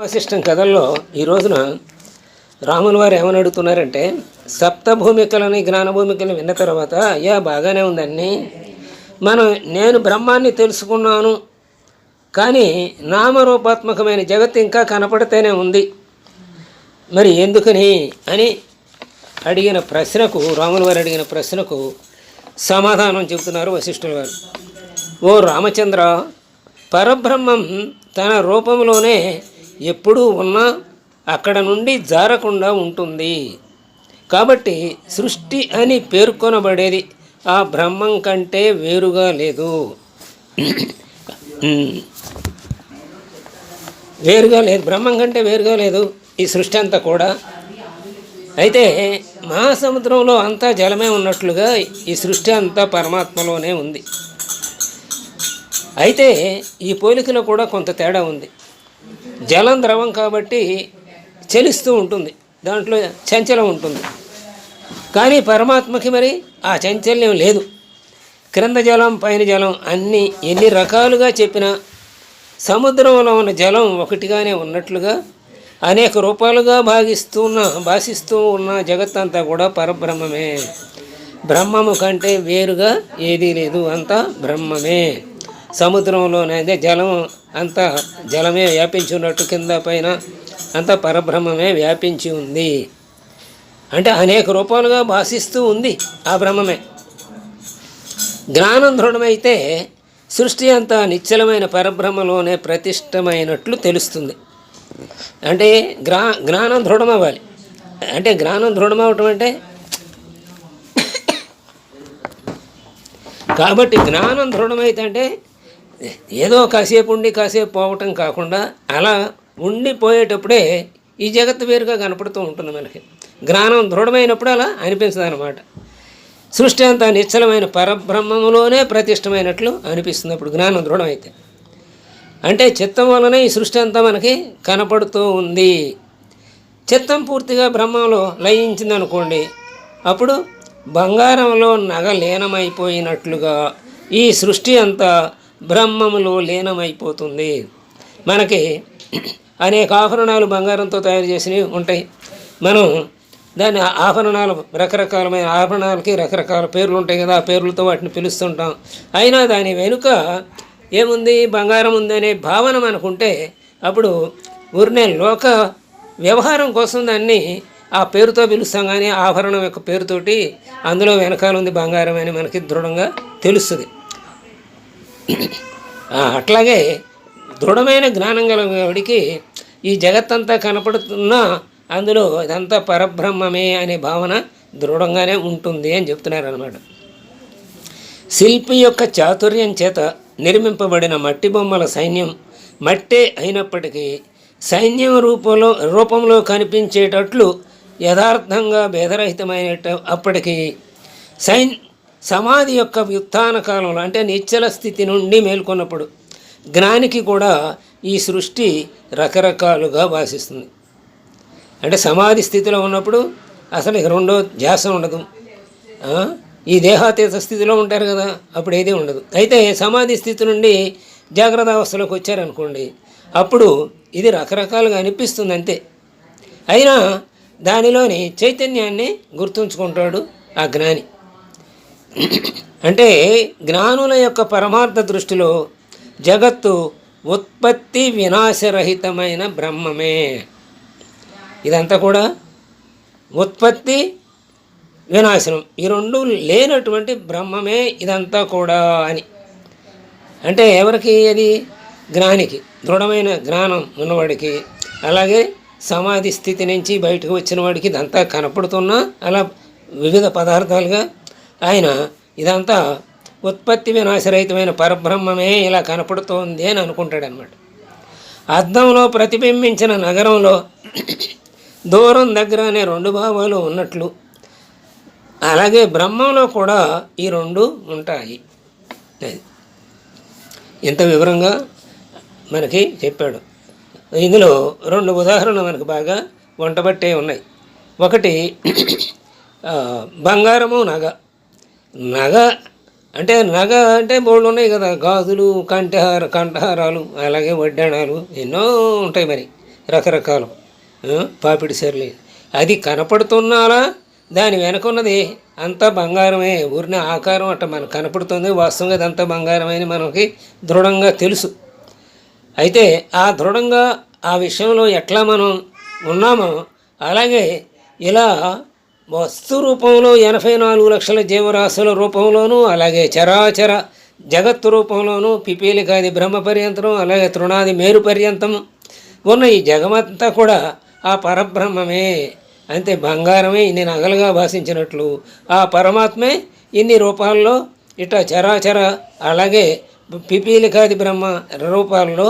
వశిష్టం కథల్లో ఈ రోజున రాముల వారు ఏమని అడుగుతున్నారంటే సప్తభూమికలని జ్ఞానభూమికలను విన్న తర్వాత అయ్యా బాగానే ఉందండి మనం నేను బ్రహ్మాన్ని తెలుసుకున్నాను. కానీ నామరూపాత్మకమైన జగత్ ఇంకా కనపడితేనే ఉంది. మరి ఎందుకని అని అడిగిన ప్రశ్నకు రాముల వారు అడిగిన ప్రశ్నకు సమాధానం చెబుతున్నారు వశిష్ఠుల వారు ఓ రామచంద్ర పరబ్రహ్మం తన రూపంలోనే ఎప్పుడూ ఉన్నా అక్కడ నుండి జారకుండా ఉంటుంది. కాబట్టి సృష్టి అని పేర్కొనబడేది ఆ బ్రహ్మం కంటే వేరుగా లేదు. వేరుగా లేదు బ్రహ్మం కంటే వేరుగా లేదు ఈ సృష్టి అంతా కూడా. అయితే మహాసముద్రంలో అంతా జలమే ఉన్నట్లుగా ఈ సృష్టి అంతా పరమాత్మలోనే ఉంది. అయితే ఈ పోలికలో కూడా కొంత తేడా ఉంది. జలం ద్రవం కాబట్టి చలిస్తూ ఉంటుంది. దాంట్లో చంచలం ఉంటుంది. కానీ పరమాత్మకి మరి ఆ చంచల్యం లేదు. క్రింద జలం పైన జలం అన్నీ ఎన్ని రకాలుగా చెప్పినా సముద్రంలో ఉన్న జలం ఒకటిగానే ఉన్నట్లుగా అనేక రూపాలుగా భాగిస్తున్న భాషిస్తూ ఉన్న జగత్తంతా కూడా పరబ్రహ్మమే. బ్రహ్మము కంటే వేరుగా ఏదీ లేదు. అంతా బ్రహ్మమే. సముద్రంలోనైతే జలం అంతా జలమే వ్యాపించి ఉన్నట్టు కింద పైన అంతా పరబ్రహ్మమే వ్యాపించి ఉంది. అంటే అనేక రూపాలుగా భాషిస్తూ ఉంది ఆ బ్రహ్మమే. జ్ఞానం దృఢమైతే సృష్టి అంతా నిశ్చలమైన పరబ్రహ్మలోనే ప్రతిష్టమైనట్లు తెలుస్తుంది. అంటే గ్రా జ్ఞానం దృఢమవ్వాలి. అంటే జ్ఞానం దృఢమవటం అంటే కాబట్టి జ్ఞానం దృఢమైతే అంటే ఏదో కాసేపు ఉండి కాసేపు పోవటం కాకుండా అలా ఉండిపోయేటప్పుడే ఈ జగత్తు వేరుగా కనపడుతూ ఉంటుంది మనకి. జ్ఞానం దృఢమైనప్పుడు అలా అనిపించదు అనమాట సృష్టి అంతా నిశ్చలమైన పరబ్రహ్మములోనే ప్రతిష్టమైనట్లు అనిపిస్తుంది అప్పుడు జ్ఞానం దృఢమైతే. అంటే చిత్తం వలన ఈ సృష్టి అంతా మనకి కనపడుతూ ఉంది. చిత్తం పూర్తిగా బ్రహ్మంలో లయించింది అనుకోండి అప్పుడు బంగారంలో నగ లీనమైపోయినట్లుగా ఈ సృష్టి అంతా బ్రహ్మములో లీనమైపోతుంది. మనకి అనేక ఆభరణాలు బంగారంతో తయారు చేసినవి ఉంటాయి. మనం దాని ఆభరణాలు రకరకాలమైన ఆభరణాలకి రకరకాల పేర్లు ఉంటాయి కదా ఆ పేర్లతో వాటిని పిలుస్తుంటాం. అయినా దాని వెనుక ఏముంది? బంగారం ఉందనే భావన మనకుంటే అప్పుడు ఊరినే లోక వ్యవహారం కోసం దాన్ని ఆ పేరుతో పిలుస్తాం కానీ ఆభరణం యొక్క పేరుతోటి అందులో వెనకాల ఉంది బంగారం అని మనకి దృఢంగా తెలుస్తుంది. అట్లాగే దృఢమైన జ్ఞానం కలిగినవాడికి ఈ జగత్తంతా కనపడుతున్నా అందులో ఇదంతా పరబ్రహ్మమే అనే భావన దృఢంగానే ఉంటుంది అని చెప్తున్నారన్నమాట. శిల్పి యొక్క చాతుర్యం చేత నిర్మింపబడిన మట్టి బొమ్మల సైన్యం మట్టే అయినప్పటికీ సైన్యం రూపంలో రూపంలో కనిపించేటట్లు యథార్థంగా భేదరహితమైన అప్పటికీ సైన్ సమాధి యొక్క వ్యుత్థాన కాలంలో అంటే నిశ్చల స్థితి నుండి మేల్కొన్నప్పుడు జ్ఞానికి కూడా ఈ సృష్టి రకరకాలుగా భాషిస్తుంది అంటే సమాధి స్థితిలో ఉన్నప్పుడు అసలు ఇక రెండో ధ్యాస ఉండదు. ఈ దేహాతీత స్థితిలో ఉంటారు కదా అప్పుడు ఏదీ ఉండదు. అయితే సమాధి స్థితి నుండి జాగ్రత్త అవస్థలోకి వచ్చారనుకోండి అప్పుడు ఇది రకరకాలుగా అనిపిస్తుంది అంతే. అయినా దానిలోని చైతన్యాన్ని గుర్తుంచుకుంటాడు ఆ జ్ఞాని. అంటే జ్ఞానుల యొక్క పరమార్థ దృష్టిలో జగత్తు ఉత్పత్తి వినాశరహితమైన బ్రహ్మమే. ఇదంతా కూడా ఉత్పత్తి వినాశనం. ఈ రెండు లేనటువంటి బ్రహ్మమే ఇదంతా కూడా అని. అంటే ఎవరికి అది? జ్ఞానికి. దృఢమైన జ్ఞానం ఉన్నవాడికి. అలాగే సమాధి స్థితి నుంచి బయటకు వచ్చిన వాడికి ఇదంతా కనపడుతున్నా అలా వివిధ పదార్థాలుగా ఆయన ఇదంతా ఉత్పత్తి వినాశరహితమైన పరబ్రహ్మమే ఇలా కనపడుతోంది అని అనుకుంటాడనమాట అద్దంలో ప్రతిబింబించిన నగరంలో దూరం దగ్గర అనే రెండు భావాలు ఉన్నట్లు అలాగే బ్రహ్మంలో కూడా ఈ రెండు ఉంటాయి. ఇంత వివరంగా మనకి చెప్పాడు. ఇందులో రెండు ఉదాహరణలు మనకు బాగా వంటబట్టే ఉన్నాయి. ఒకటి బంగారము నగ. నగ అంటే నగ అంటే బోళ్ళు ఉన్నాయి కదా. గాజులు కంఠహార కంఠహారాలు అలాగే వడ్డాణాలు ఎన్నో ఉంటాయి మరి రకరకాలు. పాపిడి సర్లి. అది కనపడుతున్నారా? దాని వెనకున్నది అంతా బంగారమే. ఊరిన ఆకారం అట్ట మనకు కనపడుతుంది. వాస్తవంగా ఇదంతా బంగారమే అని మనకి దృఢంగా తెలుసు. అయితే ఆ దృఢంగా ఆ విషయంలో ఎట్లా మనం ఉన్నామో అలాగే ఇలా వస్తు రూపంలో ఎనభై నాలుగు లక్షల జీవరాశుల రూపంలోనూ అలాగే చరాచర జగత్తు రూపంలోనూ పిపీలికాది బ్రహ్మ పర్యంతం అలాగే తృణాది మేరు పర్యంతం ఉన్న ఈ జగమంతా కూడా ఆ పరబ్రహ్మమే. అంతే బంగారమే ఇన్ని నగలుగా భాషించినట్లు ఆ పరమాత్మే ఇన్ని రూపాల్లో ఇట్లా చరాచర అలాగే పిపీలికాది బ్రహ్మ రూపాల్లో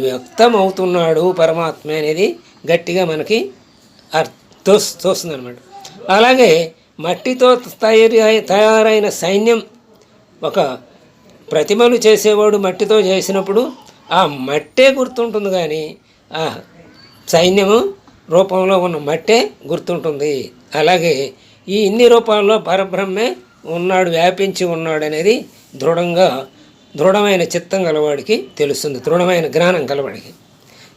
వ్యక్తమవుతున్నాడు పరమాత్మ అనేది గట్టిగా మనకి అర్థ తోస్తుంది అనమాట అలాగే మట్టితో తయారు తయారైన సైన్యం ఒక ప్రతిమలు చేసేవాడు మట్టితో చేసినప్పుడు ఆ మట్టే గుర్తుంటుంది కానీ ఆ సైన్యము రూపంలో ఉన్న మట్టే గుర్తుంటుంది. అలాగే ఈ ఇన్ని రూపాల్లో పరబ్రహ్మే ఉన్నాడు వ్యాపించి ఉన్నాడు అనేది దృఢంగా దృఢమైన చిత్తం గలవాడికి తెలుస్తుంది దృఢమైన జ్ఞానం గలవాడికి.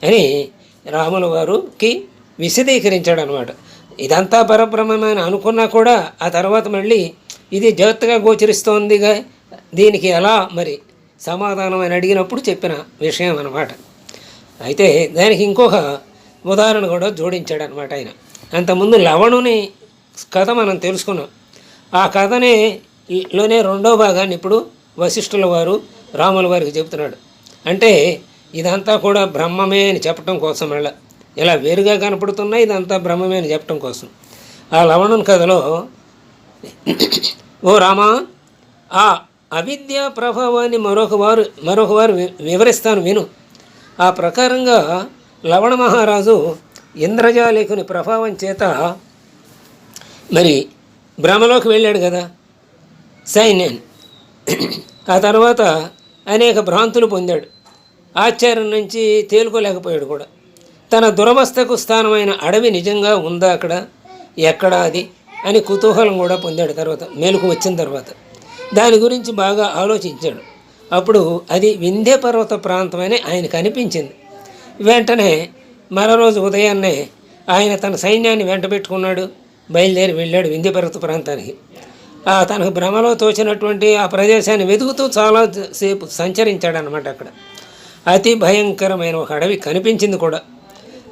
అని రాముల వారికి విశదీకరించాడు అనమాట ఇదంతా పరబ్రహ్మమని అనుకున్నా కూడా ఆ తర్వాత మళ్ళీ ఇది జాగ్రత్తగా గోచరిస్తోందిగా దీనికి ఎలా మరి సమాధానం అని అడిగినప్పుడు చెప్పిన విషయం అన్నమాట. అయితే దానికి ఇంకొక ఉదాహరణ కూడా జోడించాడు అనమాట ఆయన. అంతకుముందు లవణుని కథ మనం తెలుసుకున్నాం. ఆ కథనే లోనే రెండో భాగాన్ని ఇప్పుడు వశిష్ఠుల వారు రాముల వారికి చెబుతున్నాడు. అంటే ఇదంతా కూడా బ్రహ్మమే అని చెప్పటం కోసం మళ్ళీ. ఇలా వేరుగా కనపడుతున్నా ఇదంతా బ్రహ్మమే అని చెప్పడం కోసం. ఆ లవణం కథలో ఓ రామా ఆ అవిద్య ప్రభావాన్ని మరొక వారు మరొక వారు వి- వివరిస్తాను విను. ఆ ప్రకారంగా లవణ మహారాజు ఇంద్రజాలికుని ప్రభావం చేత మరి భ్రమలోకి వెళ్ళాడు కదా సైన్యాన్ని. ఆ తర్వాత అనేక భ్రాంతులు పొందాడు. ఆచార్యం నుంచి తేలుకోలేకపోయాడు కూడా. తన దురవస్థకు స్థానమైన అడవి నిజంగా ఉందా అక్కడ? ఎక్కడా అది? అని కుతూహలం కూడా పొందాడు తర్వాత మేలుకు వచ్చిన తర్వాత. దాని గురించి బాగా ఆలోచించాడు. అప్పుడు అది వింధ్య పర్వత ప్రాంతం అని ఆయనకు అనిపించింది. వెంటనే మరో రోజు ఉదయాన్నే ఆయన తన సైన్యాన్ని వెంట పెట్టుకున్నాడు. బయలుదేరి వెళ్ళాడు వింధ్య పర్వత ప్రాంతానికి. ఆ తనకు భ్రమలో తోచినటువంటి ఆ ప్రదేశాన్ని వెతుకుతూ చాలా సేపు అక్కడ. అతి భయంకరమైన ఒక అడవి కనిపించింది కూడా.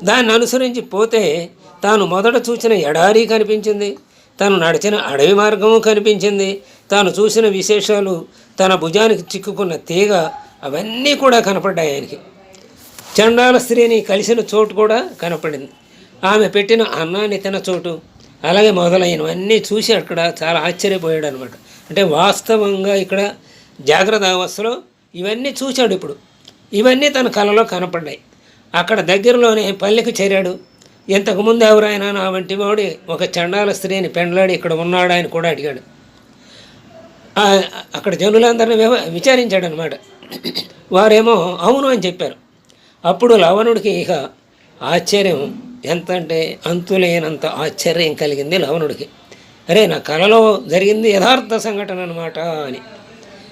దాన్ని అనుసరించి పోతే తాను మొదట చూసిన ఎడారి కనిపించింది తాను నడిచిన అడవి మార్గము కనిపించింది తాను చూసిన విశేషాలు తన భుజానికి చిక్కుకున్న తీగ అవన్నీ కూడా కనపడ్డాయి ఆయనకి. చండాల స్త్రీని కలిసిన చోటు కూడా కనపడింది. ఆమె పెట్టిన అన్నాన్ని తిన చోటు అలాగే మొదలైనవన్నీ చూసి అక్కడ చాలా ఆశ్చర్యపోయాడు అనమాట అంటే వాస్తవంగా ఇక్కడ జాగ్రత్త అవస్థలో ఇవన్నీ చూశాడు ఇప్పుడు. ఇవన్నీ తన కలలో కనపడ్డాయి. అక్కడ దగ్గరలోనే పల్లెకు చేరాడు. ఇంతకుముందు ఎవరైనా నా వంటి వాడు ఒక చండాల స్త్రీని పెండ్లాడి ఇక్కడ ఉన్నాడా అని కూడా అడిగాడు. అక్కడ జనులందరినీ వివ విచారించాడు అనమాట వారేమో అవును అని చెప్పారు. అప్పుడు లవణుడికి ఇక ఆశ్చర్యం. ఎంత అంటే అంతులేనంత ఆశ్చర్యం కలిగింది లవణుడికి. అరే నా కలలో జరిగింది యథార్థ సంఘటన అనమాట అని.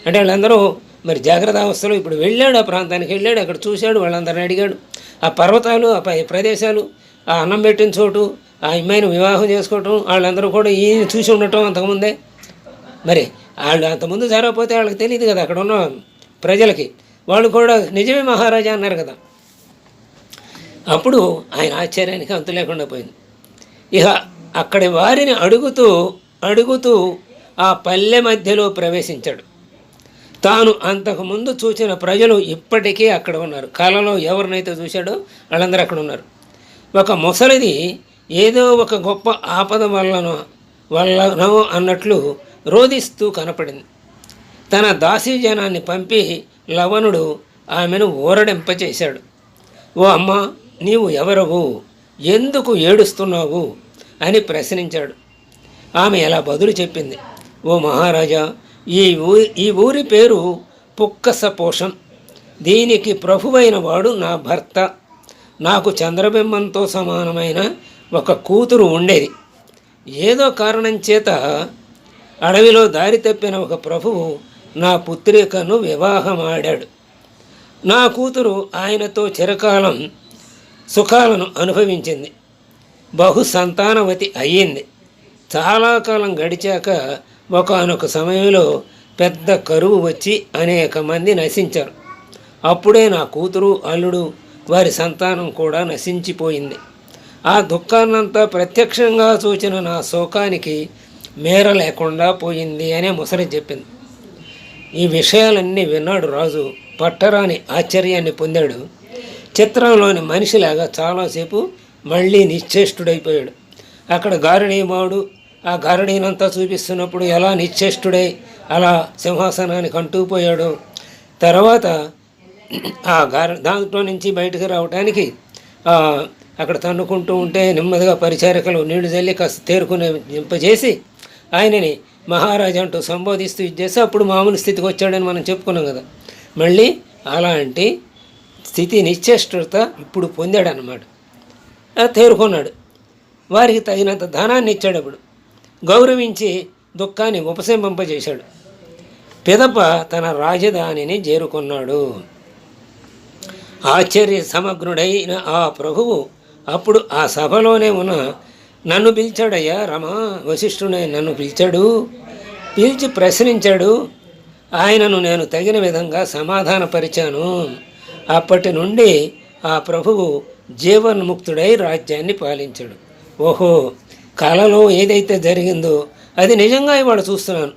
అంటే వాళ్ళందరూ మరి జాగ్రత్త అవస్థలో ఇప్పుడు వెళ్ళాడు ఆ ప్రాంతానికి వెళ్ళాడు అక్కడ చూశాడు వాళ్ళందరిని అడిగాడు. ఆ పర్వతాలు ఆ పై ప్రదేశాలు ఆ అన్నం పెట్టిన చోటు ఆ అమ్మాయిని వివాహం చేసుకోవటం వాళ్ళందరూ కూడా ఈయన చూసి ఉండటం అంతకుముందే. మరి వాళ్ళు అంతకుముందు జరగకపోతే వాళ్ళకి తెలియదు కదా అక్కడ ఉన్న ప్రజలకి. వాళ్ళు కూడా నిజమే మహారాజా అన్నారు కదా. అప్పుడు ఆయన ఆశ్చర్యానికి అంతు లేకుండా పోయింది. ఇక అక్కడి వారిని అడుగుతూ అడుగుతూ ఆ పల్లె మధ్యలో ప్రవేశించాడు. తాను అంతకుముందు చూసిన ప్రజలు ఇప్పటికీ అక్కడ ఉన్నారు. కళలో ఎవరినైతే చూశాడో వాళ్ళందరూ అక్కడ ఉన్నారు. ఒక ముసలిది ఏదో ఒక గొప్ప ఆపద వల్లనో వల్లనో అన్నట్లు రోదిస్తూ కనపడింది. తన దాసీ జనాన్ని పంపి లవణుడు ఆమెను ఊరడింపచేశాడు. ఓ అమ్మ నీవు ఎవరవు? ఎందుకు ఏడుస్తున్నావు? అని ప్రశ్నించాడు. ఆమె ఎలా బదులు చెప్పింది. ఓ మహారాజా ఈ ఊరి ఈ ఊరి పేరు పుక్కసపోషం దీనికి ప్రభువైన వాడు నా భర్త. నాకు చంద్రబింబంతో సమానమైన ఒక కూతురు ఉండేది. ఏదో కారణం చేత అడవిలో దారి తప్పిన ఒక ప్రభువు నా పుత్రికను వివాహమాడాడు. నా కూతురు ఆయనతో చిరకాలం సుఖాలను అనుభవించింది. బహు సంతానవతి అయ్యింది. చాలా కాలం గడిచాక ఒకనొక సమయంలో పెద్ద కరువు వచ్చి అనేక మంది నశించారు. అప్పుడే నా కూతురు అల్లుడు వారి సంతానం కూడా నశించిపోయింది. ఆ దుఃఖాన్నంతా ప్రత్యక్షంగా చూచిన నా శోకానికి మేర లేకుండా పోయింది అనే ముసలి చెప్పింది. ఈ విషయాలన్నీ విన్నాడు రాజు. పట్టరాని ఆశ్చర్యాన్ని పొందాడు. చిత్రంలోని మనిషిలాగా చాలాసేపు మళ్ళీ నిశ్చేష్టుడైపోయాడు. అక్కడ గారడీమాడు ఆ గారడీనంతా చూపిస్తున్నప్పుడు ఎలా నిశ్చేష్టుడై అలా సింహాసనానికి అంటూ పోయాడు. తర్వాత ఆ గార దాంట్లో నుంచి బయటకు రావడానికి అక్కడ తన్నుకుంటూ ఉంటే నెమ్మదిగా పరిచారికలు నీళ్ళు చల్లి కాస్త తేరుకునే నింపజేసి ఆయనని మహారాజా అంటూ సంబోధిస్తూ ఇది చేసి అప్పుడు మామూలు స్థితికి వచ్చాడని మనం చెప్పుకున్నాం కదా. మళ్ళీ అలాంటి స్థితి నిశ్చేష్టత ఇప్పుడు పొందాడనమాట అన్నమాట తేరుకున్నాడు. వారికి తగినంత ధనాన్ని ఇచ్చాడు అప్పుడు. గౌరవించి దుఃఖాన్ని ఉపశమింపజేశాడు పిదప తన రాజధానిని చేరుకున్నాడు. ఆశ్చర్య సమగ్రుడైన ఆ ప్రభువు అప్పుడు ఆ సభలోనే ఉన్న నన్ను పిలిచాడయ్యా రమా వశిష్ఠుడై నన్ను పిలిచాడు పిలిచి ప్రశ్నించాడు ఆయనను నేను తగిన విధంగా సమాధానపరిచాను. అప్పటి నుండి ఆ ప్రభువు జీవన్ముక్తుడై రాజ్యాన్ని పాలించాడు. ఓహో! కళలో ఏదైతే జరిగిందో అది నిజంగా ఇవాళ చూస్తున్నాను.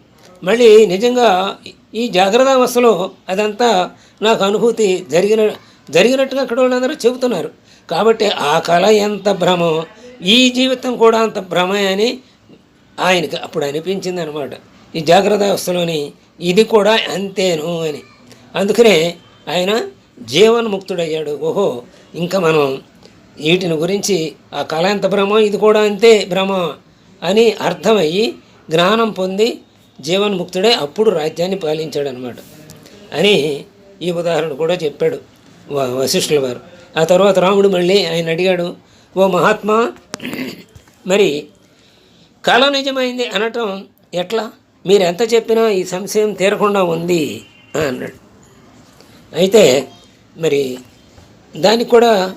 మళ్ళీ నిజంగా ఈ జాగ్రత్త అవస్థలో అదంతా నాకు అనుభూతి జరిగిన జరిగినట్టుగా అక్కడ వాళ్ళందరూ చెబుతున్నారు. కాబట్టి ఆ కళ ఎంత భ్రమో ఈ జీవితం కూడా అంత భ్రమే అని ఆయనకి అప్పుడు అనిపించింది అనమాట ఈ జాగ్రత్త అవస్థలోని ఇది కూడా అంతేను అని. అందుకనే ఆయన జీవన్ముక్తుడయ్యాడు. ఓహో ఇంకా మనం వీటిని గురించి ఆ కళ ఎంత భ్రమ ఇది కూడా అంతే భ్రమ అని అర్థమయ్యి జ్ఞానం పొంది జీవన్ముక్తుడే అప్పుడు రాజ్యాన్ని పాలించాడు అనమాట అని ఈ ఉదాహరణ కూడా చెప్పాడు వ- వశిష్ఠుల వారు. ఆ తర్వాత రాముడు మళ్ళీ ఆయన అడిగాడు ఓ మహాత్మా మరి కళ నిజమైంది అనటం ఎట్లా? మీరు ఎంత చెప్పినా ఈ సంశయం తీరకుండా ఉంది అన్నాడు. అయితే మరి దానికి కూడా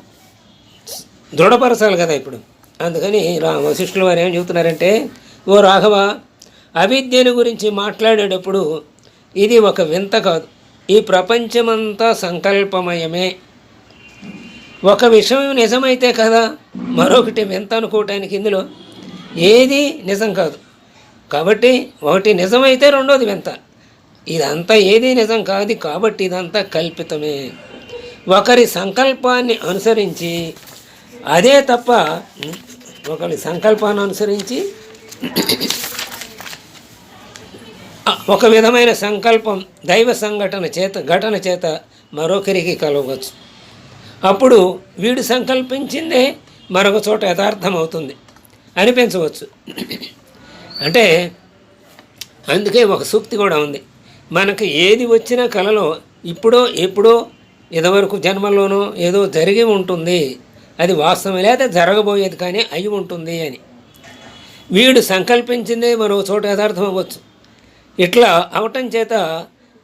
దృఢపరచాలి కదా ఇప్పుడు. అందుకని వశిష్ఠుల వారు ఏం చెబుతున్నారంటే ఓ రాఘవ అవిద్యను గురించి మాట్లాడేటప్పుడు ఇది ఒక వింత కాదు. ఈ ప్రపంచమంతా సంకల్పమయమే. ఒక విషయం నిజమైతే కదా మరొకటి వింత అనుకోవటానికి ఇందులో ఏది నిజం కాదు. కాబట్టి ఒకటి నిజమైతే రెండోది వింత. ఇదంతా ఏది నిజం కాదు కాబట్టి ఇదంతా కల్పితమే. ఒకరి సంకల్పాన్ని అనుసరించి అదే తప్ప ఒకరి సంకల్పాన్ని అనుసరించి ఒక విధమైన సంకల్పం దైవ సంఘటన చేత ఘటన చేత మరొకరికి కలవచ్చు అప్పుడు వీడు సంకల్పించిందే మరొక చోట యథార్థమవుతుంది. అనిపించవచ్చు. అంటే అందుకే ఒక సూక్తి కూడా ఉంది. మనకు ఏది వచ్చినా కలలో ఇప్పుడో ఎప్పుడో ఇదివరకు జన్మలోనో ఏదో జరిగి ఉంటుంది. అది వాస్తవం లేదా జరగబోయేది కానీ అయి ఉంటుంది అని. వీడు సంకల్పించిందే మరో చోట యథార్థం అవ్వచ్చు ఇట్లా అవటం చేత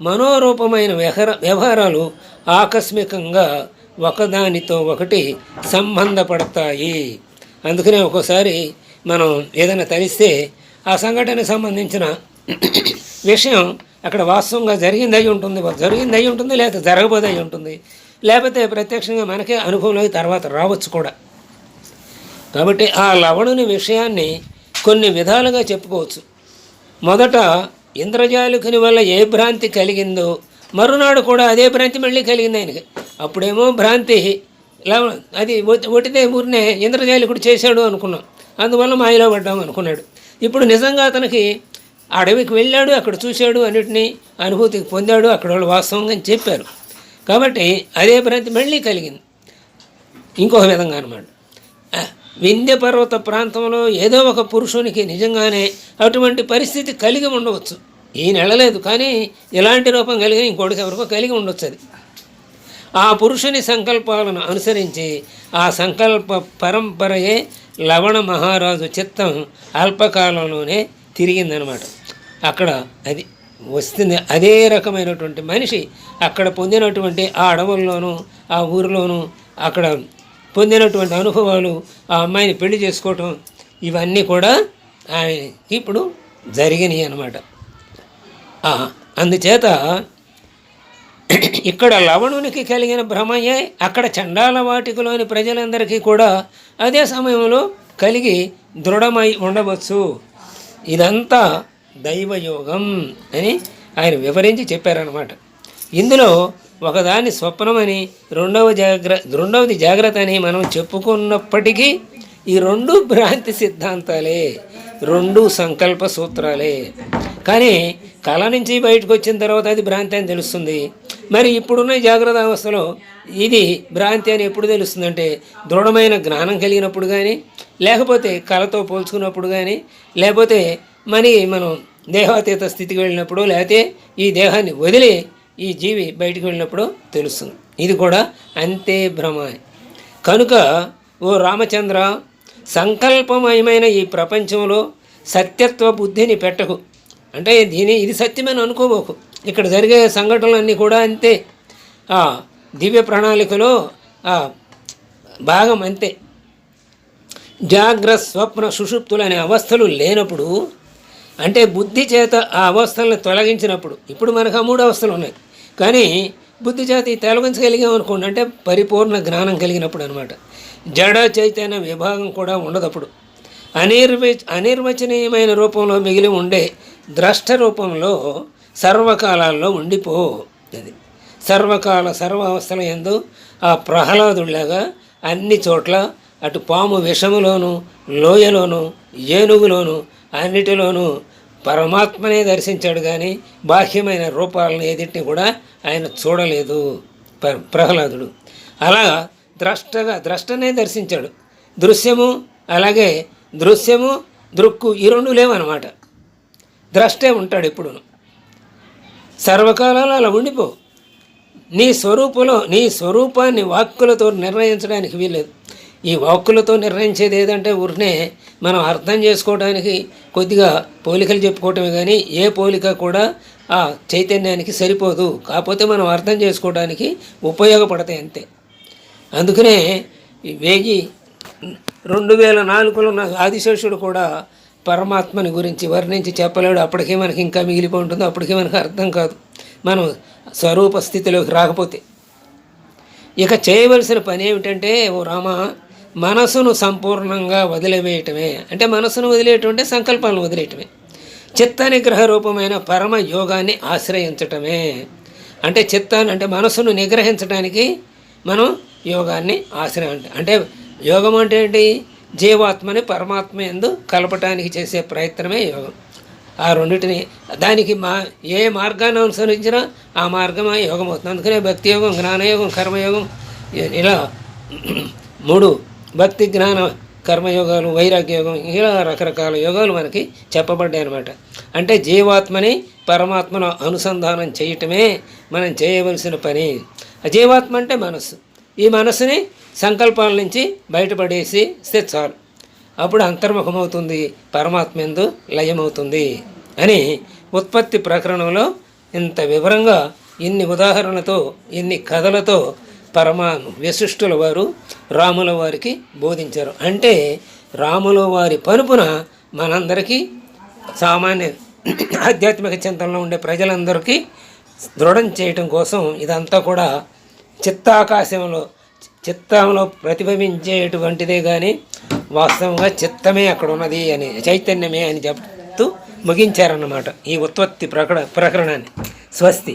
మనోరూపమైన వ్యవహార వ్యవహారాలు ఆకస్మికంగా ఒకదానితో ఒకటి సంబంధపడతాయి. అందుకనే ఒక్కోసారి మనం ఏదైనా తలిస్తే ఆ సంఘటనకు సంబంధించిన విషయం అక్కడ వాస్తవంగా జరిగింది అయి ఉంటుంది జరిగింది అయి ఉంటుంది లేకపోతే జరగబోదై ఉంటుంది. లేకపోతే ప్రత్యక్షంగా మనకే అనుభవంలోకి తర్వాత రావచ్చు కూడా. కాబట్టి ఆ లవణుని విషయాన్ని కొన్ని విధాలుగా చెప్పుకోవచ్చు. మొదట ఇంద్రజాలికుని వల్ల ఏ భ్రాంతి కలిగిందో మరునాడు కూడా అదే భ్రాంతి మళ్ళీ కలిగింది ఆయనకి. అప్పుడేమో భ్రాంతి లవణ అది ఒటిదే ఊరినే ఇంద్రజాలికుడు చేశాడు అనుకున్నాం. అందువల్ల మాయలో పడ్డాం అనుకున్నాడు. ఇప్పుడు నిజంగా అతనికి అడవికి వెళ్ళాడు అక్కడ చూశాడు అన్నిటినీ అనుభూతికి పొందాడు అక్కడ వాళ్ళు వాస్తవంగా అని చెప్పారు. కాబట్టి అదే భ్రాంతి మళ్ళీ కలిగింది. ఇంకొక విధంగా అనమాట వింధ్య పర్వత ప్రాంతంలో ఏదో ఒక పురుషునికి నిజంగానే అటువంటి పరిస్థితి కలిగి ఉండవచ్చు. ఈ నెలలేదు కానీ ఇలాంటి రూపం కలిగి ఇంకోటికి ఎవరికో కలిగి ఉండొచ్చు అది. ఆ పురుషుని సంకల్పాలను అనుసరించి ఆ సంకల్ప పరంపరయే లవణ మహారాజు చిత్తం అల్పకాలంలోనే తిరిగిందనమాట అక్కడ అది వస్తుంది. అదే రకమైనటువంటి మనిషి అక్కడ పొందినటువంటి ఆ అడవుల్లోనూ ఆ ఊరిలోనూ అక్కడ పొందినటువంటి అనుభవాలు ఆ అమ్మాయిని పెళ్ళి చేసుకోవటం ఇవన్నీ కూడా ఆయన ఇప్పుడు జరిగినాయి అన్నమాట. అందుచేత ఇక్కడ లవణునికి కలిగిన భ్రమయ్యే అక్కడ చండాల వాటికలోని ప్రజలందరికీ కూడా అదే సమయంలో కలిగి దృఢమై ఉండవచ్చు. ఇదంతా దైవయోగం అని ఆయన వివరించి చెప్పారనమాట ఇందులో ఒకదాన్ని స్వప్నమని రెండవ జాగ్ర రెండవది జాగ్రత్త అని మనం చెప్పుకున్నప్పటికీ ఈ రెండు భ్రాంతి సిద్ధాంతాలే రెండు సంకల్ప సూత్రాలే. కానీ కళ నుంచి బయటకు వచ్చిన తర్వాత అది భ్రాంతి అని తెలుస్తుంది. మరి ఇప్పుడున్న జాగ్రత్త అవస్థలో ఇది భ్రాంతి అని ఎప్పుడు తెలుస్తుందంటే దృఢమైన జ్ఞానం కలిగినప్పుడు కానీ లేకపోతే కళతో పోల్చుకున్నప్పుడు కానీ లేకపోతే మరి మనం దేహాతీత స్థితికి వెళ్ళినప్పుడు లేకపోతే ఈ దేహాన్ని వదిలి ఈ జీవి బయటికి వెళ్ళినప్పుడు తెలుస్తుంది. ఇది కూడా అంతే భ్రమ కనుక ఓ రామచంద్ర సంకల్పమయమైన ఈ ప్రపంచంలో సత్యత్వ బుద్ధిని పెట్టకు. అంటే దీని ఇది సత్యమని అనుకోబోకు. ఇక్కడ జరిగే సంఘటనలన్నీ కూడా అంతే. ఆ దివ్య ప్రణాళికలో ఆ భాగం అంతే. జాగ్రత్త స్వప్న సుషుప్తులు అనే అవస్థలు లేనప్పుడు అంటే బుద్ధి చేత ఆ అవస్థలను తొలగించినప్పుడు ఇప్పుడు మనకు ఆ మూడు అవస్థలు ఉన్నాయి. కానీ బుద్ధి చేత ఈ తొలగించగలిగాం అనుకోండి అంటే పరిపూర్ణ జ్ఞానం కలిగినప్పుడు అనమాట జడ చైతన్య విభాగం కూడా ఉండదప్పుడు అనిర్వ అనిర్వచనీయమైన రూపంలో మిగిలి ఉండే ద్రష్ట రూపంలో సర్వకాలాల్లో ఉండిపో అది. సర్వకాల సర్వ అవస్థల ఎందు ఆ ప్రహ్లాదుడిలాగా అన్ని చోట్ల అటు పాము విషములోను లోయలోను ఏనుగులోను అన్నిటిలోనూ పరమాత్మనే దర్శించాడు కానీ బాహ్యమైన రూపాలను ఏదింటిని కూడా ఆయన చూడలేదు. ప్రహ్లాదుడు. అలా ద్రష్టగా ద్రష్టనే దర్శించాడు. దృశ్యము అలాగే దృశ్యము దృక్కు ఈ రెండు లేవన్నమాట. ద్రష్టే ఉంటాడు ఎప్పుడును. సర్వకాలాలు అలా ఉండిపో. నీ స్వరూపంలో నీ స్వరూపాన్ని వాక్కులతో నిర్ణయించడానికి వీల్లేదు. ఈ వాక్కులతో నిర్ణయించేది ఏదంటే ఊరినే మనం అర్థం చేసుకోవడానికి కొద్దిగా పోలికలు చెప్పుకోవటమే కానీ ఏ పోలిక కూడా ఆ చైతన్యానికి సరిపోదు. కాకపోతే మనం అర్థం చేసుకోవడానికి ఉపయోగపడతాయి అంతే. అందుకనే వేగి రెండు వేల నాలుగులో ఉన్న ఆదిశేషుడు కూడా పరమాత్మని గురించి వర్ణించి చెప్పలేడు. అప్పటికే మనకి ఇంకా మిగిలిపోయి ఉంటుందో అప్పటికే మనకు అర్థం కాదు. మనం స్వరూప స్థితిలోకి రాకపోతే. ఇక చేయవలసిన పని ఏమిటంటే ఓ రామ మనసును సంపూర్ణంగా వదిలివేయటమే. అంటే మనసును వదిలేయటం సంకల్పాలను వదిలేయటమే. చిత్త నిగ్రహ రూపమైన పరమ యోగాన్ని ఆశ్రయించటమే. అంటే చిత్తాన్ని అంటే మనసును నిగ్రహించడానికి మనం యోగాన్ని ఆశ్రయం అంటే యోగం అంటే ఏంటి? జీవాత్మని పరమాత్మ ఎందు కలపటానికి చేసే ప్రయత్నమే యోగం. ఆ రెండింటిని దానికి మా ఏ మార్గాన్ని అనుసరించినా ఆ మార్గమే యోగం అవుతుంది. అందుకనే భక్తి యోగం జ్ఞానయోగం కర్మయోగం ఇలా మూడు భక్తి జ్ఞాన కర్మయోగాలు వైరాగ్య యోగం ఇలా రకరకాల యోగాలు మనకి చెప్పబడ్డాయి అనమాట అంటే జీవాత్మని పరమాత్మను అనుసంధానం చేయటమే మనం చేయవలసిన పని. ఆ జీవాత్మ అంటే మనస్సు. ఈ మనస్సుని సంకల్పాల నుంచి బయటపడేసి చాలు. అప్పుడు అంతర్ముఖమవుతుంది పరమాత్మ ఎందు లయమవుతుంది అని ఉత్పత్తి ప్రకరణంలో ఇంత వివరంగా ఇన్ని ఉదాహరణలతో ఇన్ని కథలతో పరమా వశిష్ఠుల వారు రాముల వారికి బోధించారు. అంటే రాముల వారి పరుపున మనందరికీ సామాన్య ఆధ్యాత్మిక చింతనలో ఉండే ప్రజలందరికీ దృఢం చేయటం కోసం ఇదంతా కూడా చిత్తాకాశంలో చిత్తంలో ప్రతిబింబించేటువంటిదే కానీ వాస్తవంగా చిత్తమే అక్కడ ఉన్నది అని చైతన్యమే అని చెప్తూ ముగించారన్నమాట ఈ ఉత్పత్తి ప్రకట ప్రకరణాన్ని. స్వస్తి.